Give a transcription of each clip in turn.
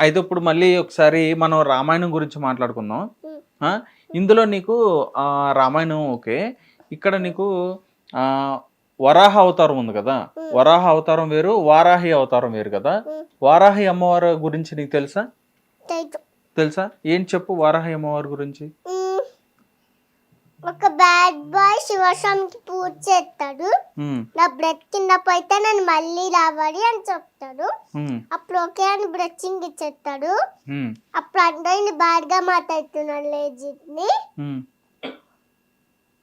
అయితే ఇప్పుడు మళ్ళీ ఒకసారి మనం రామాయణం గురించి మాట్లాడుకుందాం. ఇందులో నీకు ఆ, రామాయణం ఓకే. ఇక్కడ నీకు ఆ, వరాహ అవతారం ఉంది కదా? వరాహ అవతారం వేరు వారాహి అవతారం వేరు కదా. వారాహి అమ్మవారి గురించి నీకు తెలుసా? తెలుసు. ఏం చెప్పు వారాహి అమ్మవారి గురించి. ఒక బ్యాడ్ బాయ్ శివస్వామికి పూజ చేస్తాడు. నా బ్రెత్ కింద పోతే నేను మళ్ళీ రావాలి అని చెప్తాడు. అప్పుడు ఓకే అని బ్రషింగ్ ఇచ్చేస్తాడు. అప్పుడు అందరిని బ్యాడ్గా మాట్లాడుతున్నాడు లేజిట్ని. ఉమ్,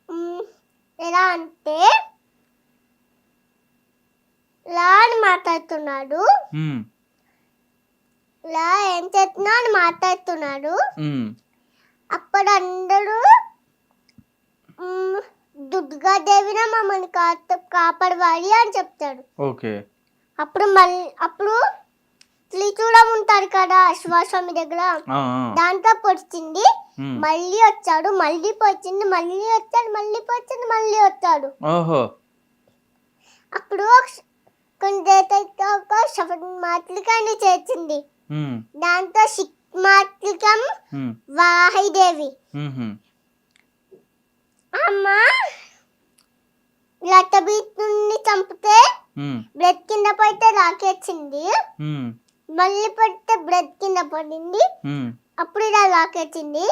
ఉమ్, ఎలా అంటే లా అని మాట్లాడుతున్నాడు. లా ఏం చేస్తున్నా అని మాట్లాడుతున్నాడు. అప్పుడు అందరూ మ్, దుర్గాదేవిన మమ్మల్ని కాపాడవాలి అని చెప్తాడు. ఓకే. అప్పుడు మళ్ళీ అప్పుడు త్రిచూలం ఉంటాడు కదా శివస్వామి దగ్గర. దాంతో పొడిచింది. మళ్ళీ వచ్చాడు మళ్ళీ పొడిచింది మళ్ళీ వచ్చాడు మళ్ళీ పొడిచింది మళ్ళీ వచ్చాడు. ఓహో. అప్పుడు కొన్ని ఒక మాతృకాన్ని చేర్చింది. దాంతో శిక్ మాతృకం వాహిదేవి. లతబీతుని చంపితే ఉమ్, బ్లడ్ కింద పడితే రాకేచ్చింది మళ్ళీ పడితే బ్లడ్ కింద పడింది. అప్పుడు ఇలా రాకేచ్చింది.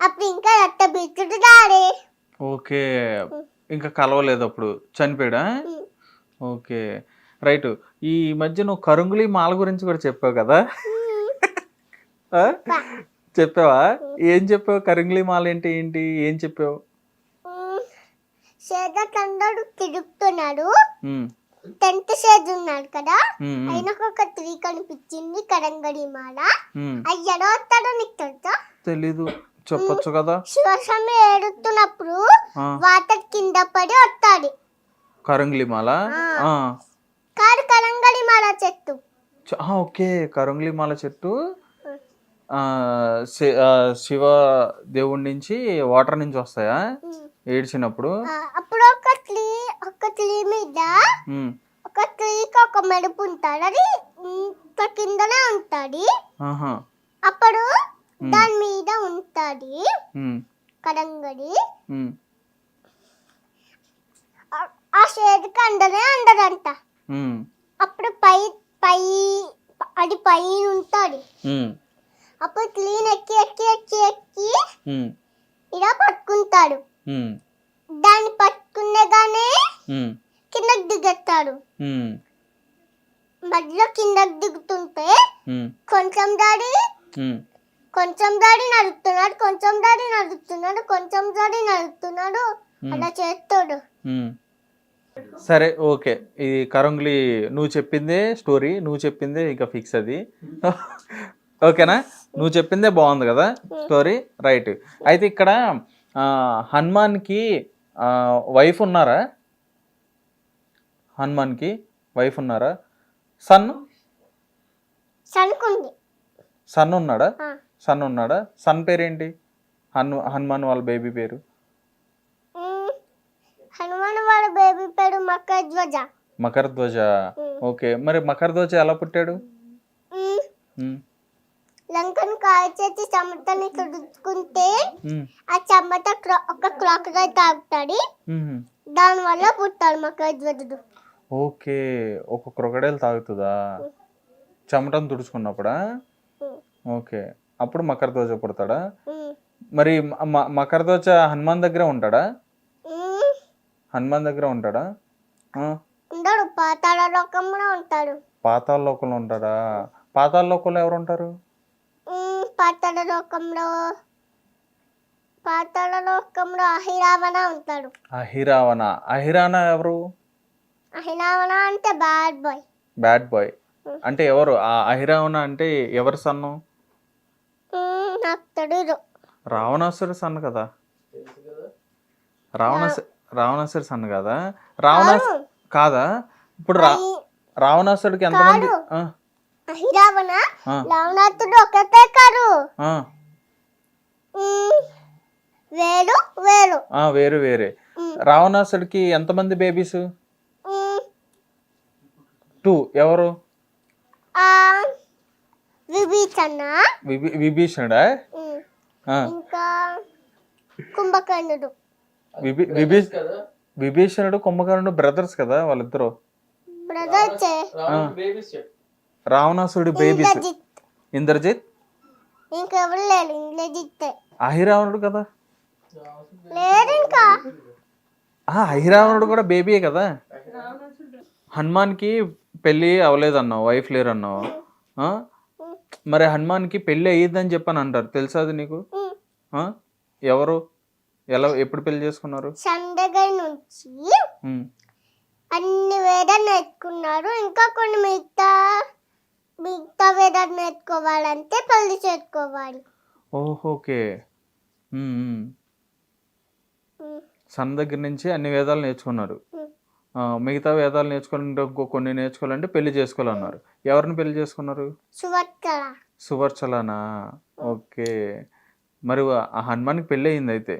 అప్పుడు ఇంకా రక్తబీతుడు రాడే ఓకే. ఇంకా కలవలేదు అప్పుడు. చనిపోయాడా? ఓకే. రైట్. ఈ మధ్య నువ్వు కరుంగులి మాల గురించి కూడా చెప్పావు కదా? చెప్పావా? ఏం చెప్పావు? కరుంగులి మాల ఏంటి ఏంటి? ఏం చెప్పావు? అందరూ తిరుగుతున్నాడు టెన్త్ షేడ్ ఉన్నాడు కదా. ఆయనకు ఒక త్రీ కనిపించింది కరంగడి మాల. ఉమ్. అయ్యడో వస్తాడో నీకు తెలుసా? తెలీదు. చెప్పొచ్చు కదా. శివస్వామి ఏడుతున్నప్పుడు వాటర్ కింద పడి వస్తాడు. కరుంగులి మాల? కాదు కరంగడి మాల చెట్టు. ఓకే. కరుంగులి మాల చెట్టు. శివ దేవుడి నుంచి వాటర్ నుంచి వస్తాయా? ఏడ్చినప్పుడు అప్పుడు ఒక ట్రీ ఒక ట్రీ మీద ఒక ట్రీకి ఒక మెరుపు ఉంటాడు అది ఇంత కిందనే ఉంటుంది. ఆహా, అప్పుడు దాని మీద ఉంటుంది. కరంగడి ఉమ్, ఆ- షేడ్కి అందరే అందరంట ఉమ్, అప్పుడు పై పై అది పైన ఉంటుంది. ఉమ్, అప్పుడు క్లీన్ ఎక్కి ఎక్కి ఎక్కి ఎక్కి ఇలా పట్టుకుంటాడు. దాన్ని పట్టుకునేగానే కిందకి దిగేస్తాడు. మధ్యలో కిందకి దిగుతుంటే కొంచెం దాడి. కొంచెం దాడి నడుస్తున్నాడు కొంచెం దాడి నడుస్తున్నాడు కొంచెం దాడి నడుస్తున్నాడు అలా చేస్తాడు. సరే ఓకే. ఇది కరంగులి నువ్వు చెప్పిందే స్టోరీ నువ్వు చెప్పిందే ఇక ఫిక్స్ అది. ఓకేనా? నువ్వు చెప్పిందే బాగుంది కదా స్టోరీ? రైట్. అయితే ఇక్కడ హనుమాన్కి వైఫ్ ఉన్నారా? హనుమాన్కి వైఫ్ ఉన్నారా? సన్ సన్ ఉన్నాడా? సన్ ఉన్నాడా? సన్ పేరేంటి? హను హనుమాన్ వాళ్ళ బేబీ పేరు? హనుమాన్ వాళ్ళ బేబీ పేరు మక్క ధ్వజ మకర ధ్వజ ఉమ్, ఓకే మరి మకర ధ్వజ ఎలా పుట్టాడు. లంకను కాల్చేసి చెమటని తుడుచుకుంటే. ఆ చెమట ఒక క్లాక్ తాగుతాడు. మ్మ్. దానివల్ల పుట్టాడు మక్క ధ్వజుడు ఓకే ఒక క్రొకడైల్ తాగుతుందా? చెమటను తుడుచుకున్నప్పుడా? ఓకే అప్పుడు మకర ధ్వజ పుడతాడా? మరి మకర ధ్వజ హనుమాన్ దగ్గర ఉంటాడా? హనుమాన్ దగ్గర ఉంటాడా? ఉండడు పాతాళ లోకంలో ఉంటాడు. పాతాళ లోకంలో ఉంటాడా? పాతాళ లోకంలో ఎవరు ఉంటారు? పాతాళ లోకంలో పాతాళ లోకంలో అహిరావణ ఉంటాడు. అహిరావణ. అహిరాణ ఎవరు? అహిరావణ అంటే బ్యాడ్ బాయ్ బ్యాడ్ బాయ్ అంటే ఎవరు? ఆ అహిరావణ అంటే ఎవరి సన్ను? నాకు తెలియదు రావణాసురి సన్ కదా. రావణాసు రావణాసురి సన్ కదా. రావణాసు కాదా. ఇప్పుడు రా రావణాసుడికి ఎంతమంది ఆ, అహిరావణ ఆ, రావణాథుడు ఒకటే కాదు. వేరు వేరు ఆ, వేరు వేరే. రావణాసుడికి ఎంతమంది బేబీస్ టూ ఎవరు? విభీషణ. విభీ విభీషణుడా? ఇంకా కుంభకర్ణుడు. విభీ విభీ విభీషణుడు కుంభకర్ణుడు బ్రదర్స్ కదా వాళ్ళిద్దరు? బ్రదర్స్ రావణాసురుడి బేబీస్ ఇంద్రజిత్. ఇంద్రజిత్? ఇంకెవరు లేరు ఇంద్రజిత్. అహిరావణుడు కదా? లేరు ఇంకా ఆ అహిరావణుడు కూడా బేబీయే కదా? హనుమాన్కి పెళ్ళి అవ్వలేదు అన్నావు వైఫ్ లేరు అన్నావు? మరి హనుమాన్కి పెళ్ళి అయ్యిద్దని చెప్పని అంటారు. తెలుసా అది నీకు? ఎవరు? ఎలా ఎప్పుడు పెళ్ళి చేసుకున్నారు? సందగర్ నుంచి ఉమ్. అన్ని వేదాలు నేర్చుకున్నారు. ఇంకా కొన్ని మిగతా మిగతా వేదాలు నేర్చుకోవాలంటే పెళ్ళి చేసుకోవాలి ఓహో ఓకే ఉమ్, ఉమ్. ఉమ్, సన్ దగ్గర నుంచి అన్ని వేదాలు నేర్చుకున్నారు. మిగతా వేదాలు నేర్చుకోవాలంటే ఇంకో కొన్ని నేర్చుకోవాలంటే పెళ్ళి చేసుకోవాలన్నారు. ఎవరిని పెళ్ళి చేసుకున్నారు? సువత్కల సువర్చలనా? ఓకే. మరి ఆ హనుమాన్కి పెళ్ళి అయింది అయితే.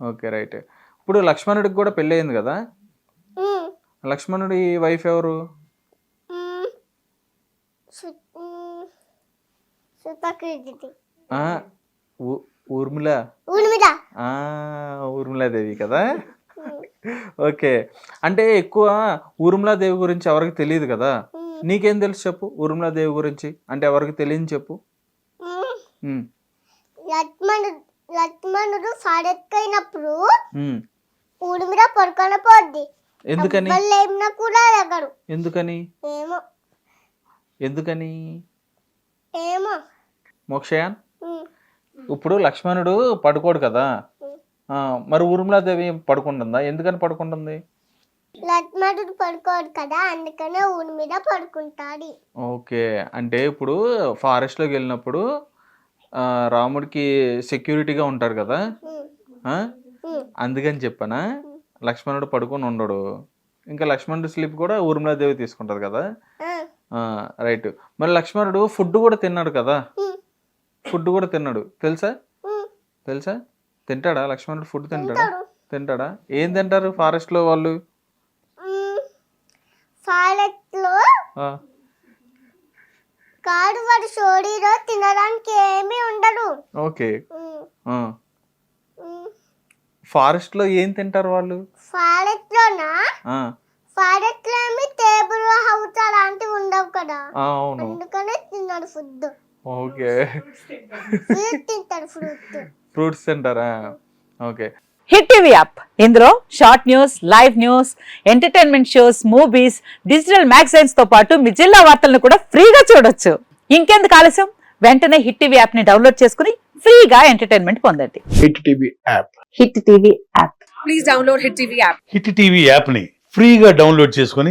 Okay right. ఇప్పుడు లక్ష్మణుడికి కూడా పెళ్ళి అయింది కదా? లక్ష్మణుడి వైఫ్ ఎవరు? ఊర్మిళ. ఊర్మిళ. ఊర్మిళాదేవి కదా? ఓకే. అంటే ఎక్కువ ఊర్మిళాదేవి గురించి ఎవరికి తెలియదు కదా? నీకేం తెలుసు చెప్పు ఊర్మిళాదేవి గురించి? అంటే ఎవరికి తెలియని చెప్పు. లక్ష్మణుడు ఉమ్. ఊర్మిళ పడుకొని పోద్ది ఎందుకని కూడా ఎందుకని? ఏమో. ఎందుకని? ఏమో. మోక్షయాన్? ఇప్పుడు లక్ష్మణుడు పడుకోడు కదా. మరి ఊర్మిళాదేవి పడుకుంటుందా? ఎందుకని పడుకుంటుంది? లక్ష్మణుడు పడుకోడు కదా అందుకనే ఊరి మీద పడుకుంటాడు. ఓకే. అంటే ఇప్పుడు ఫారెస్ట్లోకి వెళ్ళినప్పుడు ఆ, రాముడికి సెక్యూరిటీగా ఉంటారు కదా. అందుకని చెప్పనా? లక్ష్మణుడు పడుకొని ఉండడు. ఇంకా లక్ష్మణుడు స్లీప్ కూడా ఊర్మిళాదేవి తీసుకుంటది కదా. రైట్. మరి లక్ష్మణుడు ఫుడ్ కూడా తిన్నాడు కదా? ఫుడ్ కూడా తిన్నాడు. తెలుసా? తెలుసా? తింటాడా లక్ష్మణుడు ఫుడ్ తింటాడా? తింటాడు. ఏం తింటారు వాళ్ళు. ఫారెస్ట్లో కాడు వాడి షోడీలో తినడానికి ఏమీ ఉండదు. ఓకే. ఏం తింటారు వాళ్ళు? ఫారెస్ట్ లోనా అవును. అందుకనే తిన్నాడు ఫుడ్ ఓకే. ఫ్రూట్ తింటాడు ఫ్రూట్ ఫ్రూట్స్ తింటారా? ఓకే. Hit TV app. ఇందులో short news live news entertainment shows movies digital మ్యాగజైన్స్తో పాటు మీ జిల్లా వార్తలను కూడా ఫ్రీగా చూడొచ్చు. ఇంకెందుకు ఆలస్యం? వెంటనే హిట్ టీవీ యాప్ని డౌన్లోడ్ చేసుకుని ఫ్రీగా ఎంటర్టైన్మెంట్ పొందండి. Hit TV app. Hit TV app. Please download Hit TV app. Hit TV యాప్ని ఫ్రీగా డౌన్లోడ్ చేసుకొని